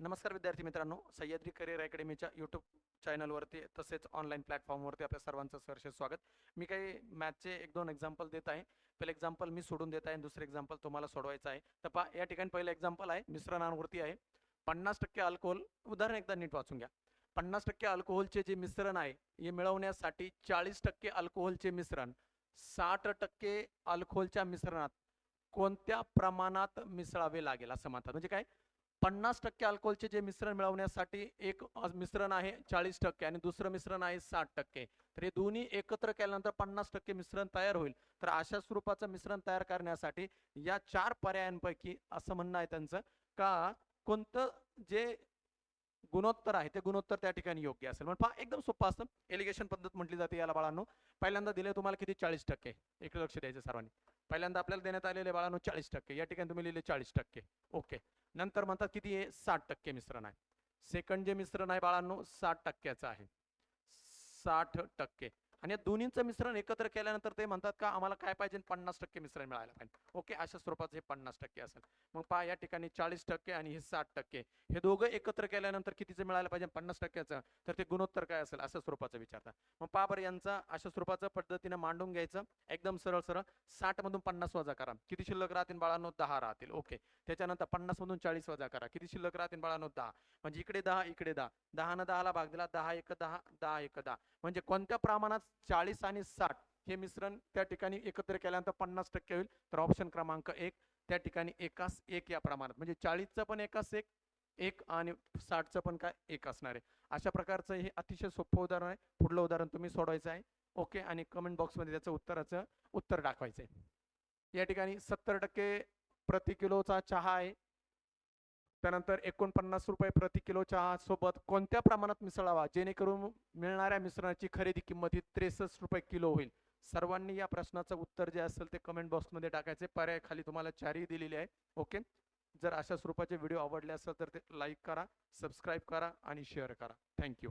नमस्कार विद्यार्थी मित्रांनो सह्याद्री करिअर अकॅडमीच्या यूट्यूब चॅनलवरती तसेच ऑनलाईन प्लॅटफॉर्मवरती आपल्या सर्वांचं सहर्ष स्वागत. मी काही मॅथचे एक दोन एक्झाम्पल देत आहे. पहिलं एक्झाम्पल मी सोडून देत आहे दुसरं एक्झाम्पल तुम्हाला सोडवायचं आहे. तर पहा या ठिकाणी पहिलं एक्झाम्पल आहे मिश्रणांवरती आहे. पन्नास टक्के अल्कोहोल उदाहरण एकदा नीट वाचून घ्या. पन्नास टक्के अल्कोहोलचे जे मिश्रण आहे हे मिळवण्यासाठी चाळीस टक्के अल्कोहोलचे मिश्रण साठ टक्के अल्कोहोलच्या मिश्रणात कोणत्या प्रमाणात मिसळावे लागेल असं म्हणतात. म्हणजे काय? पन्नास टक्के अल्कोहोलचे जे मिश्रण मिळवण्यासाठी एक मिश्रण आहे चाळीस टक्के आणि दुसरं मिश्रण आहे साठ टक्के. तर हे दोन्ही एकत्र केल्यानंतर पन्नास टक्के मिश्रण तयार होईल. तर अशा स्वरूपाचं मिश्रण तयार करण्यासाठी या चार पर्यायांपैकी असं म्हणणं आहे त्यांचं का कोणतं जे गुणोत्तर आहे ते गुणोत्तर त्या ठिकाणी योग्य असेल. म्हणजे पहा एकदम सोपं असतं. एलिगेशन पद्धत म्हटली जाते याला बाळांनो. पहिल्यांदा दिले तुम्हाला किती? चाळीस टक्के. एक लक्ष द्यायचं सर्वांनी. पहिल्यांदा आपल्याला देण्यात आलेले बाळांनो चाळीस टक्के. या ठिकाणी तुम्ही लिहिले चाळीस टक्के. ओके. नंतर म्हणतात किती आहे? साठ टक्के मिश्रण आहे. सेकंड जे मिश्रण आहे बाळांनो साठ टक्क्याचं आहे. साठ टक्के. आणि या दोन्हींचं मिश्रण एकत्र केल्यानंतर ते म्हणतात का आम्हाला काय पाहिजे? पन्नास टक्के मिश्रण मिळायला पाहिजे. ओके अशा स्वरूपाचं हे पन्नास टक्के असेल. मग पहा या ठिकाणी चाळीस टक्के आणि हे साठ टक्के. हे दोघं एकत्र केल्यानंतर कितीचं मिळायला पाहिजे? पन्नास टक्क्याचं. तर ते गुणोत्तर काय असेल? अशा स्वरूपाचं विचारतात. मग पहा बरं यांचा अशा स्वरूपाचं पद्धतीनं मांडून घ्यायचं. एकदम सरळ सरळ. साठ मधून पन्नास वजा करा. किती शिल्लक राहतील बाळांनो? दहा राहतील. ओके. त्याच्यानंतर पन्नास मधून चाळीस वजा करा. किती शिल्लक राहतील बाळांनो? दहा. म्हणजे इकडे दहा इकडे दहा. दहानं दहाला भाग दिला. दहा एक दहा दहा एक दहा. म्हणजे कोणत्या प्रमाणात चाळीस आणि साठ हे मिश्रण त्या ठिकाणी एकत्र केल्यानंतर पन्नास टक्के होईल. तर ऑप्शन क्रमांक एक त्या ठिकाणी एकास एक या प्रमाणात. म्हणजे चाळीसचं पण एकास एक एक आणि साठचं पण काय? एक असणार आहे. अशा प्रकारचं हे अतिशय सोपं उदाहरण आहे. पुढलं उदाहरण तुम्ही सोडवायचं आहे. ओके आणि कमेंट बॉक्समध्ये त्याचं उत्तराचं उत्तर दाखवायचं आहे. या ठिकाणी सत्तर टक्के प्रति किलोचा चहा आहे. त्यानंतर एकोणपन्नास रुपये प्रति किलो चहा सोबत कोणत्या प्रमाणात मिसळावा जेणेकरून मिळणाऱ्या मिश्रणाची खरेदी किंमत ही त्रेसष्ट रुपये किलो होईल. सर्वांनी या प्रश्नाचं उत्तर जे असेल ते कमेंट बॉक्समध्ये टाकायचे. पर्याय खाली तुम्हाला चारही दिलेली आहे. ओके जर अशा स्वरूपाचे व्हिडिओ आवडले असेल तर ते लाईक करा सबस्क्राईब करा आणि शेअर करा. थँक्यू